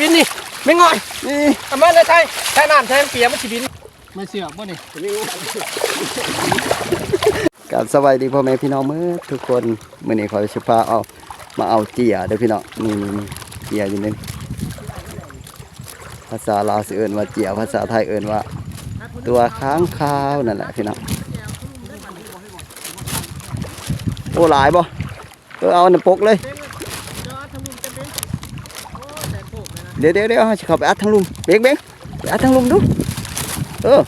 บินนี่ไม่งอยนี่เอามาเลยใช่ใช่น้ำใช่เปียกมันสิบินไม่เสือกบ่นี่กับสวัสดีพ่อแม่พี่น้องเมื่อทุกคนมื้อนี้ขอสิพาเอามาเอาเจียเด้อพี่น้องนี่นี่นี่เจียอยู่นี่ภาษาลาวเอิ้นว่าเจียภาษาไทยเอิ้นว่า ตัวค้างคาวนั่นแหละพี่น้องโอ้หลายบ่เออเอาน้ำปกเลย เดี๋ยวเดี๋ยวเดี๋ยวให้เขาไปอัดทางลุมเบงเบงไปอัดทางลุมดู เออ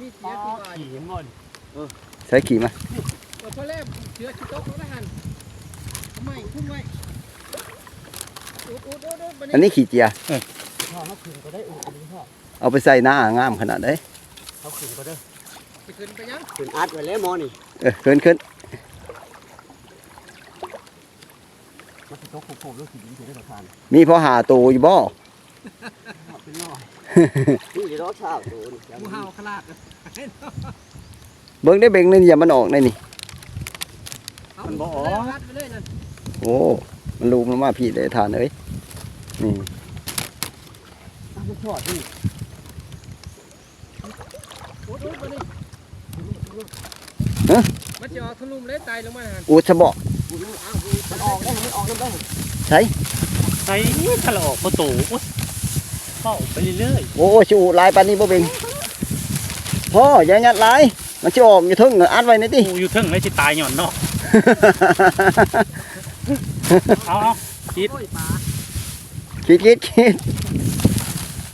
มีเสียกูว่าขี่งอนใช้ขี่มาตัวพอแรกเสือชิโต๊ะแล้วหันไม่คุ้มไว้อุดอุดอุดอุดบัดอันนี้ขี่เจียพ่อเขาขึ้นก็ได้อุดอุดพ่อเอาไปใส่หน้างามขนาดไหนเขาขึ้นก็ได้ไปขึ้นไปยังเป็นอัดไว้แล้วหมอนี่เออขึ้นขึ้น มันเป็น โต๊ะโค้งๆแล้วสิบินถึงได้ประทานมีพอหาตูอยู่บ่ เป็นร้อยนี่จะร้อเช้าโดนหมูเห่าขลาดเบิ่งได้เบ่งนี่อย่ามันออกในนี่มันบ่อรัดไปเลยนั่นโอ้ มันลูมลงมาพี่เลยทานเอ้ยนี่มันทอดนี่อุดอุดบัดนี้มันจะออกทะลุมเลยตายลงมาหันอูดฉะเบาะ มันออกได้มันออกน้ำได้ใช้ไอ้ถ้าเราออกประตูอุ๊ยเข้าไปเรื่อยโอ้ชิอูดลายปานนี้บ่เบ่งพ่ออย่ายัดลายมันจะออกอยู่ทึ่งอัดไว้ในๆติกูอยู่เทึ่งเลยสิตายหย่อนเนาะเอาเอาคิดโอ้ยปลาคิดคิดคิด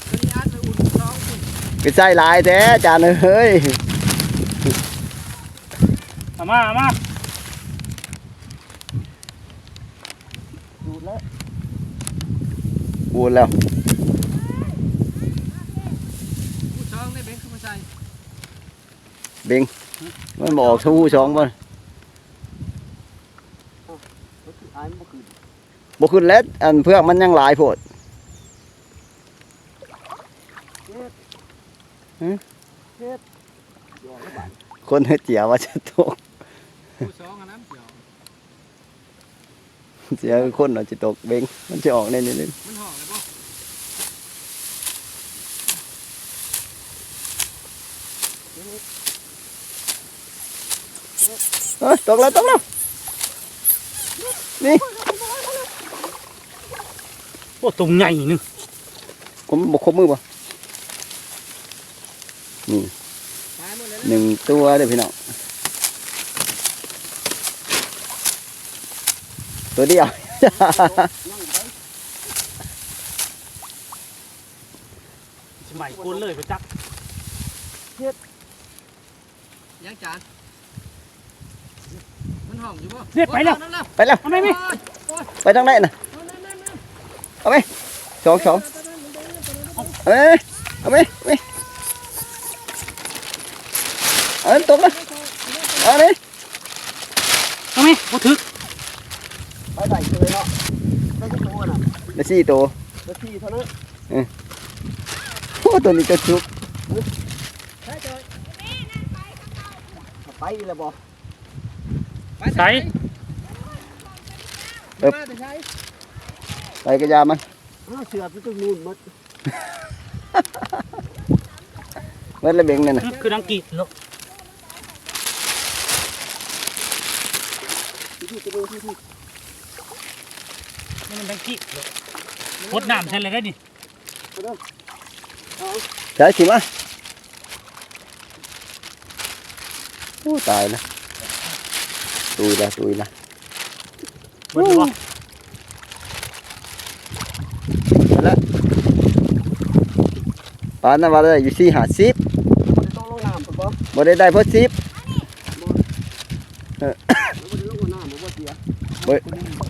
ตัวนี้อัดไปอุดท้องสิไปใส่ลายแท้จานเอ้ยเอามาเอามา ดูแล้ว อูดแล้วอุดท้องได้เบ้งเข้ามาใส่เบ่งมันบอกทู่ช่องบ่มันคืออายมันบ่คือบ่ขึ้นแล้วอันเพื่อกมันยังหลายโพดยอมแล้วบาดคนเฮ็ดเจียว่าจะตกอุดท้องอันนั้นเกี่ยวเสียคนเราจะตกเบ่งมันจะออกในนี้เลยมันห่อเลยป่ะ เอ้ย ตกแล้วตกแล้วนี่โอ้ตรงใหญ่นึงผมบกครบมือป่ะตายหมดเลยหนึ่งตัวเด้อพี่น้องตัวเดียวสมัยกูเลยไปจักยังจานมันห่องอยู่ป่ะ เรียกไปแล้วไปแล้วเอาไหมไหมไปทางไหนน่ะเอาไหมสองสองเอาไหมเอาไหมเอาไหมเอาอันตกแล้วเอาเลยเอาไหมบ่ถึกไปไหนเลยเนาะได้ทุกตัวน่ะได้สี่ตัวนาทีเท่านั้นโอ้ตัวนี้จะชุบไปแล้วบ่ ใส่เออใช้ไปกระยามันอ้าวเสือไปตรงนู้นหมดเมื่อไรเบ่งนั่นน่ะคือดังกีดเนาะที่ที่ตรงที่ที่นี่มันดังกีดเนาะพดน้ำใช่เลยได้ดิใช่สิมาโอ้ตายแล้ว ตุยละตุยละเบิดบ่แล้วปานนั้นว่าได้อยู่สี่หาสิบมันต้องลงน้ำปุ๊บบ่บ่ได้ได้เพราะสิบมันจะลงน้ำมันบ่เสีย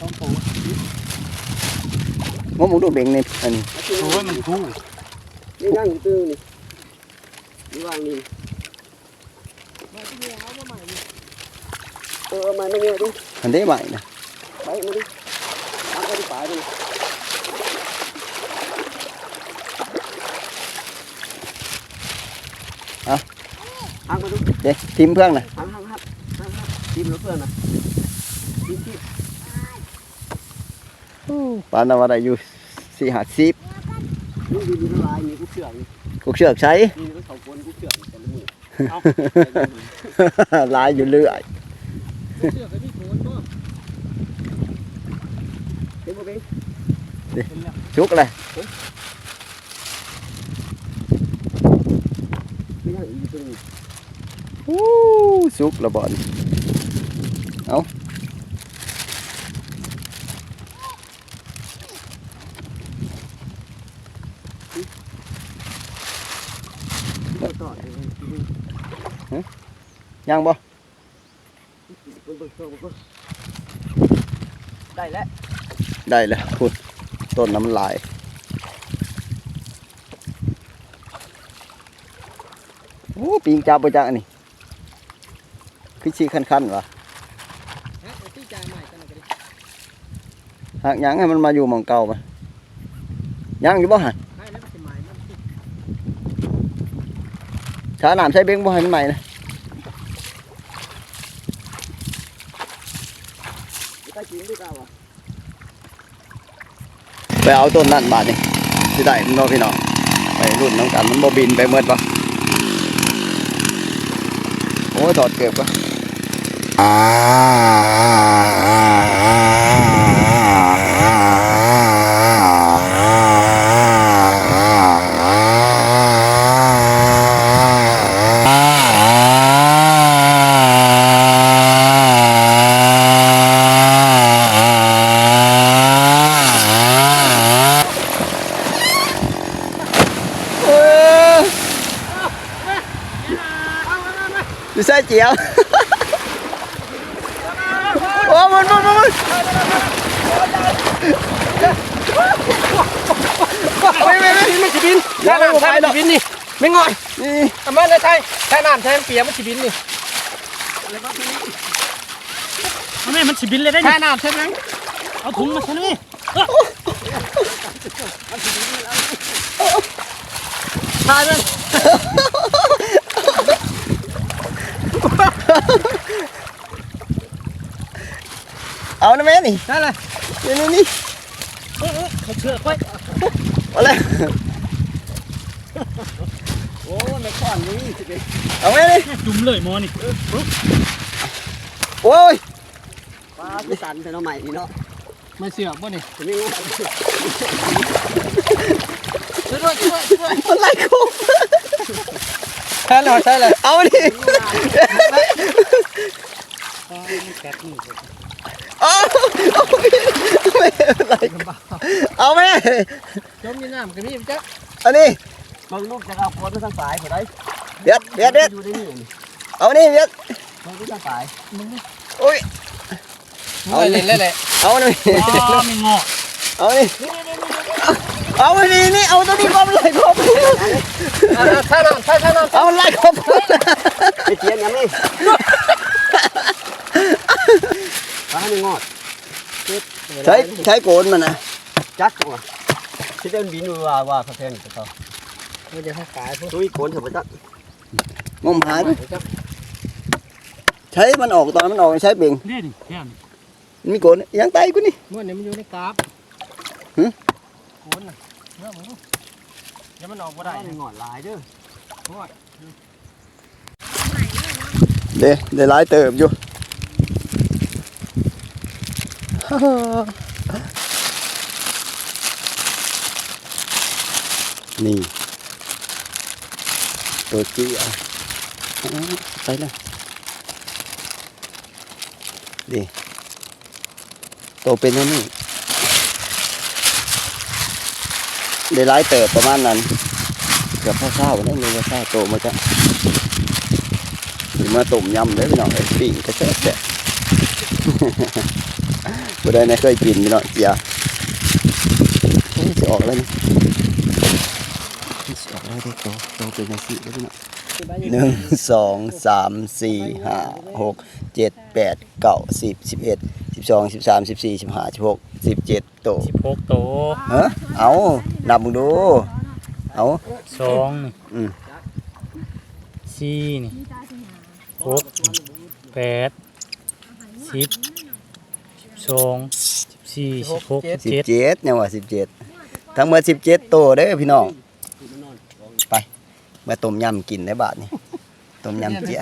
ต้องโตผมมึงดูเบ่งนี่อันนี้โอ้ยมันคู่นี่นั่งอยู่ตื้อนี่นี่วางนี่ เออมาไม่เงี้ยดิอันนี้ใหม่นะไปมาดิทำไปที่ป่าดิทางมาดูเด้ทิมเพื่องน่ะทางทางทางทางทางทีมรถเพื่อนนะทีที่ที่ปานนาวาได้อยู่สี่ห้าสิบนี่ดูดูละลายนี่กูเชื่องนี่กูเชือกใช้นี่มันสองคนกูเชื่องแต่ละมือลายอยู่เรื่อย เสื้อก็มีโคนบ่เห็นบ่เป็นชุกเลย ไม่ยังอีกตัวนึงอู้ชุกระบอนเอาต่อเลยยังบ่ ได้แล้ว ได้แล้วพูดต้นน้ำลายโอ้ปิงจับไปจักอันนี่คือชี้คันๆวะฮะเอาที่จ่ายใหม่กันหน่อยก็ได้หากหยังให้มันมาอยู่หมองเก่าปะยังอยู่บ่หันให้แล้วมันสิใหม่มันสิช้าน้ำใช้เบ้งบ่ให้มันใหม่นะ ใกล้กินด้วยกันวะ ไป เอาต้นนั่นบาดนี่สิได้มันเนาะพี่น้องไปรุ่นน้องกันมันบ่บินไปเมื่อปะโอ้ยถอดเก็บปะออดูใส่เจียว โอ้มันมันมันไมันไม่ไม่ไม่มันสิบินอย่ไปน้ำไปใช่หรมัอนกสิบินนี่ไม่งอยนี่เอามาเลยใช่ใช่น้ำใช่เปียกมันสิบินนี่เอาแม่มันสิบินเลยได้ใช่น้ำใช่ไหมเอาถุงมาใช่ไหมใช่มัน เอานะแม่นี่ใช่เลยนี่นี่นี่เขาเชือกไว้เอาเลยโอ้ในก้อนนี้สิเป็นเอาแม่นี่จุ่มเลยหมอนี่โอ้ยปลาที่สันแต่เราใหม่นี่เนาะไม่เสือกบ่นี่จะไม่งอช่วยด้วยช่วยด้วยช่วยด้วยมันไล่คุกใช่เลยใช่เลยเอาดิแกะนี่ เอาเอาแม่ไล่เอาแม่จมในน้ำกันนี่จ้ะอันนี้บางลูกจะเอาคนมาทางสายผู้ใดเด็ดเด็ดเด็ดอยู่ในนี่เอานี่เด็ดบางลูกทางสายโอ้ยเอาเลยเลยเลยเอานี่อ๋อไม่งอเอานี่เอานี่นี่เอาตัวนี้ก่อนไล่ครบใช่น้ำใช่ใช่น้ำเอาไล่ครบไอ้เทียนยังนี่ปลาไม่งอด ใช้ใช้โกนมันนะจัดจังวะที่เดินบินว่าว่าเขาแทนเขาไม่ได้ให้ขายพวกตุ้ยโกนเถอะจักงมหายใช้มันออกตอนมันออกใช้เบ่งเด่นแค่นี้มีโกนยังไตกูนี่เมื่อนี้มันอยู่ในกราฟหึโคนน่ะเนื้อมันเดี๋ยวมันออกบ่ได้ได้ไม่งอดลายเด้อเด้ได้หลายเติบอยู่ นี่ ตัวจี้อะไปเลยดิโตเป็นอันนี่ได้หลายเติบประมาณนั้นเกือบพ่อเศร้าได้เลยว่าเศร้าโตมาจ้ะถึงมาต้มยำได้พี่น้องไอ้ปิ้งก็แซ่บแซ่บ บ่ได้ไม่เคยกินพี่น้องเจียโอ้ยจะออกแล้วนี่จะออกแล้วได้โตโตเป็นยังสิได้พี่น้องหนึ่งสองสามสี่ห้าหกเจ็ดแปดเก้าสิบสิบเอ็ดสิบสองสิบสามสิบสี่สิบห้าสิบหกสิบเจ็ดโตสิบหกโตเฮ้เอานับมึงดูเอาสองนี่อืมสี่นี่หกแปดสิบ สองสิบสี่สิบหกสิบสิบเจ็ดเจ็ดเนี่ยว่าสิบเจ็ดทั้งหมดสิบเจ็ดตัวเด้อพี่น้องมันนอนมาต้มยำกินได้บาทนี่ต้มยำเจีย